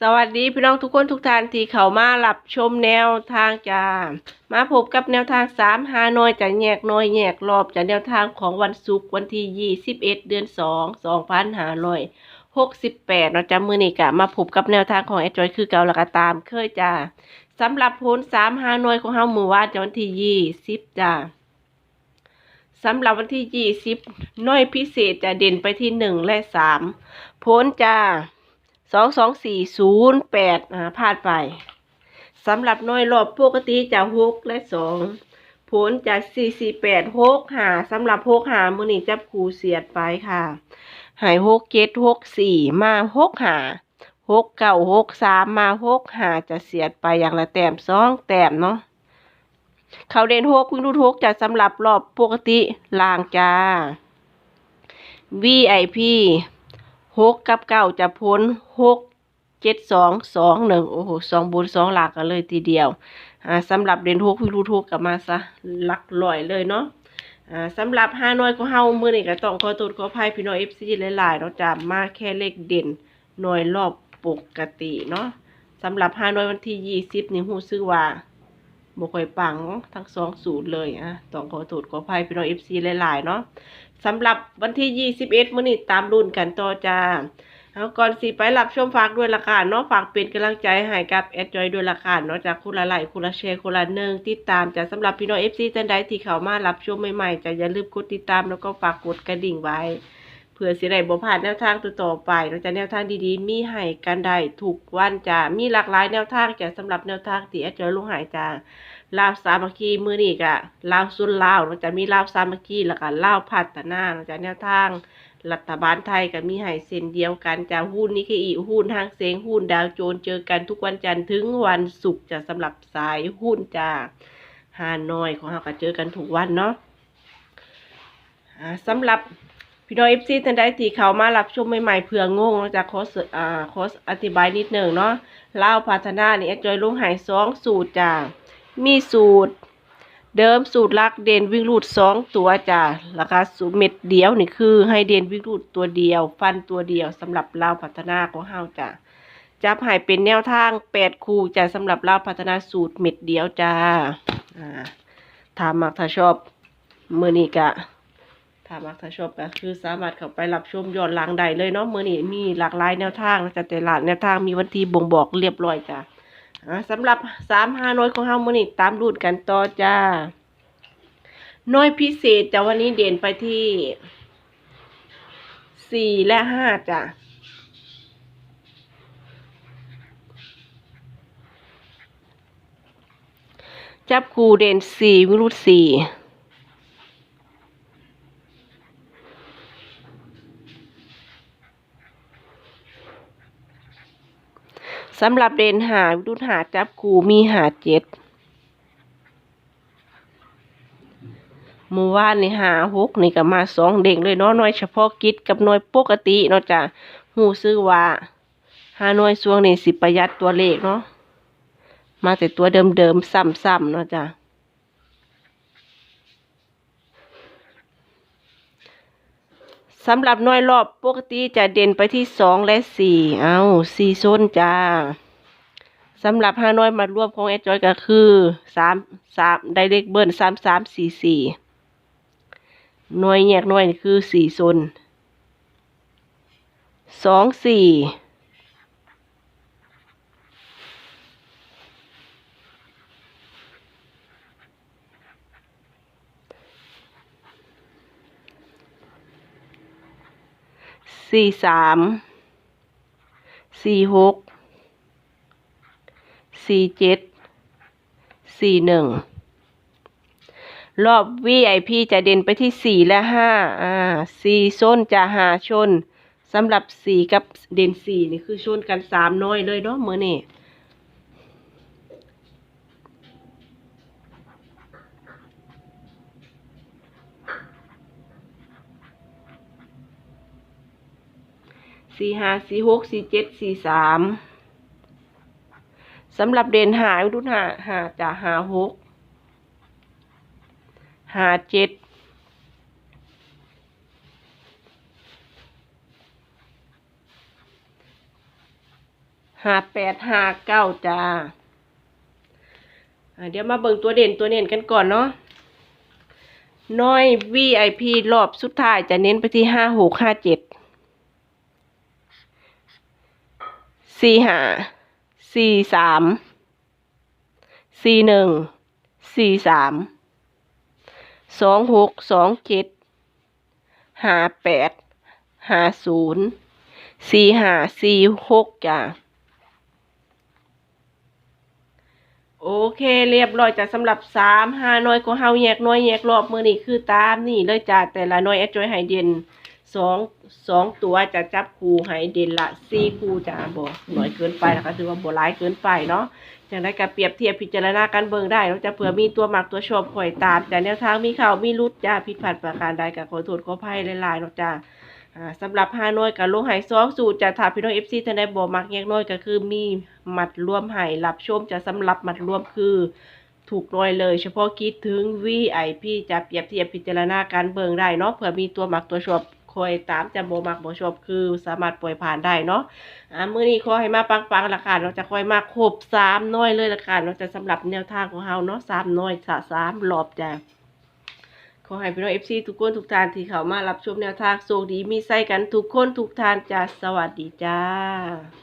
สวัสดีพี่น้องทุกคนทุกท่านที่เข้ามารับชมแนวทางจ้ามาพบกับแนวทางสามหาหน่อยจะแยกน่อยแยกรอบจากแนวทางของวันศุกร์วันที่ยี่สิบเอ็ดเดือนสองสองพันห้าร้อยหกสิบแปดเราจะมือนี้กะมาพบกับแนวทางของแอดจอยคือเก่าและก็ตามเคยจ้าสำหรับผลสามหาหน่วยของเฮามือวาดจะวันที่ยี่สิบจ้าสำหรับวันที่ยี่สิบน่วยพิเศษจะเด่นไปที่หนึ่งและสามผลจ้า สองสองสี่ศูนย์แปดอ่าพลาดไปสำหรับน้อยรอบปกติจะหกและสองผลจะสี่สี่แปดหกหาสำหรับหกหามือนี้จับคูเสียดไปค่ะหายหกเจ็ดหกสี่มาหกหาหกเก้าหกสามมาหกหาจะเสียดไปอย่างละแต้มสองแต้มเนาะเขาเด่นหกวิ่งรูดหกจะสำหรับรอบปกติลางจ้า VIP หกกับเก้าจะพ้นหกเจ็ดสองสองหนึ่งโอ้โหสองบนสองหลักกันเลยทีเดียวอ่าสำหรับเด่นหกพิรูทุกกับมาซะหลักลอยเลยเนาะอ่าสำหรับห้าน้อยของเฮามือนี่ก็ต้องขอโทษขอภัยพี่น้องเอฟซีหลายๆเนาะจ้ามาแค่เลขเด่นหน่วยรอบปกติเนาะสำหรับห้าน้อยวันที่ยี่สิบนี่หูซื้อว่าบ่ค่ปังทั้งสองสูตรเลยอะต้องขอโทษขออภัยพี่น้องเอฟซีหลายๆเนาะ สำหรับวันที่ 21มื้อนี้ตามรุ่นกันต่อจ้าเอาก่อนสิไปรับชมฝากด้วยละกันเนาะฝากเป็นกำลังใจให้กับแอดจอยด้วยละกันเนาะจากคุณละไลคุณละเชยคุณละหนึ่งติดตามจากสำหรับพี่น้อง FC ท่านใดที่เข้ามารับชมใหม่ๆจะอย่าลืมกดติดตามแล้วก็ฝากกดกระดิ่งไว้ เพื่อสิได้บ่พลาดแนวทางต่อๆไปเนาจะแนวทางดีๆ มีให้กันได้ทุกวันจ้ะมีหลากหลายแนวทางจ้ะสำหรับแนวทางที่อดจอยลงหายจ้าลาวสามัคคีมือนี่กะลาวสุนลาวเราจะมีลาวสามัคคีแล้วก็ลาวพัฒนาเราจะแนวทางรัฐบาลไทยก็มีให้เส้นเดียวกันจะหุ้นนิเคอีหุ้นห้างเซงหุ้นดาวโจนเจอกันทุกวันจันทร์ถึงวันศุกร์จะสำหรับสายหุ้นจ้าฮานอยของเราก็เจอกันทุกวันเนาะอ่าสำหรับ พี่น้องเอฟซีท่านใดที่เขามารับชมใหม่ๆเผื่องงเราจะขอสอ่าขออธิบายนิดหนึ่งเนาะเล่าพัฒนาเนี่แอดจอยลงหายสองสูตรจ้ามีสูตร เดิมสูตรลักเด่นวิ่งรูดสองตัวจ้ะราคาสูตรเม็ดเดียวนี่คือให้เด่นวิ่งรูดตัวเดียว ฟันตัวเดียวสำหรับเราพัฒนาของเฮาจ้ะจับให้เป็นแนวทางแปดคู่จ้ะสำหรับเราพัฒนาสูตรเม็ดเดียวจ้าอ่าถ้ามักถ้าชอบมือนี้กะ ถ้ามักถ้าชอบก็คือสามารถเข้าไปรับชมย้อนหลังได้เลยเนาะมือนี้มีหลากหลายแนวทางนะจ้ะแต่ละแนวทางมีวันที่บ่งบอกเรียบร้อยจ้ะอ่าสำหรับสามห้าน้อยของเฮามื้อนี้ตามรูดกันต่อจ้าน้อยพิเศษจ้ะวันนี้เด่นไปที่สี่และห้าจ้ะจับคูเด่นสี่วิรุธสี่ สำหรับเด่นหาวิรุธหาจับคูมีหาเจ็ดหมู่ว่านนี่หาหกนี่ก็มาสองเด้งเลยเนาะหน่วยเฉพาะกิจกับหน่วยปกติเนาะจ้ะหูซื้อว่าหาหน่วยส่วงนี่สิประหยัดตัวเลขเนาะมาแต่ตัวเดิมๆซ้ำๆเนาะจ้ะ สำหรับน้อยรอบปกติจะเด่นไปที่สองและสี่เอาสี่โซนจ้าสำหรับห้าน้อยมารวบของแอดจอยก็คือสามสามไดเรกเบิร์นสามสามสี่สี่น้อยแยกน้อยคือสี่โซนสองสี่ สี่สามสี่หกสี่เจ็ดสี่หนึ่งรอบ VIP จะเด่นไปที่สี่และห้าอ่าสี่โซนจะหาชนสำหรับสี่กับเด่นสี่นี่คือชนกันสามน้อยเลยเนาะเมือนี่ สี่ห้าสี่หกสี่เจ็ดสี่สามสำหรับเด่นหาวิรุธหาหาจะหาหกหาเจ็ดหาแปดหาเก้าจ้าเดี๋ยวมาเบิ่งตัวเด่นตัวเน่นกันก่อนเนาะน้อย VIP รอบสุดท้ายจะเน้นไปที่ห้าหกห้าเจ็ด สี่ห้าสี่สามสี่หนึ่งสี่สามสองหกสองเจ็ดห้าแปดห้าศูนย์สี่ห้าสี่หกจ้าโอเคเรียบร้อยจ้ะสำหรับสามห้าน่วยก็เฮาแยกน่วยแยกรอบมือนี่คือตามนี่เลยจ้ะแต่ละน่วยแอดจอยไฮเดน สองสองตัวจะจับคู่ไฮเดนละสี่คู่จ้ะบ่หน่อยเกินไปนะคะถือว่าบ่ร้ายเกินไปเนาะจังได้กับเปรียบเทียบพิจารณากันเบิ่งได้เนาจะเผื่อมีตัวหมักตัวชอบข่อยตามแต่แนวทางมีข่าวมีรุดจ้าผิดพลาดประการใดก็ขอโทษขอภัยหลายๆเนาะจ้าสำหรับห้าน่วยกับลงไหสองสูตรจะถามพี่น้องเอฟซีท่านบอกมักแยกน่วยก็คือมีหมัดรวมไหรับชมจะสำหรับหมัดรวมคือถูกหน่วยเลยเฉพาะคิดถึง VIP จะเปรียบเทียบพิจารณาการเบิ่งได้เนาะเผื่อมีตัวหมักตัวชอบ คอยตามจะบ่มักบ่ชอบคือสามารถปล่อยผ่านได้เนาะอ่ามื้อนี้ขอให้มาปังๆละกันเราจะค่อยมาครบสามน้อยเลยละกันเราจะสำหรับแนวทางของเฮาเนาะสามน้อยสะสามรอบจ้ะขอให้พี่น้องเอฟซีทุกคนทุกทานที่เข้ามารับชมแนวทางโชคดีมีไส้กันทุกคนทุกทานจ้าสวัสดีจ้า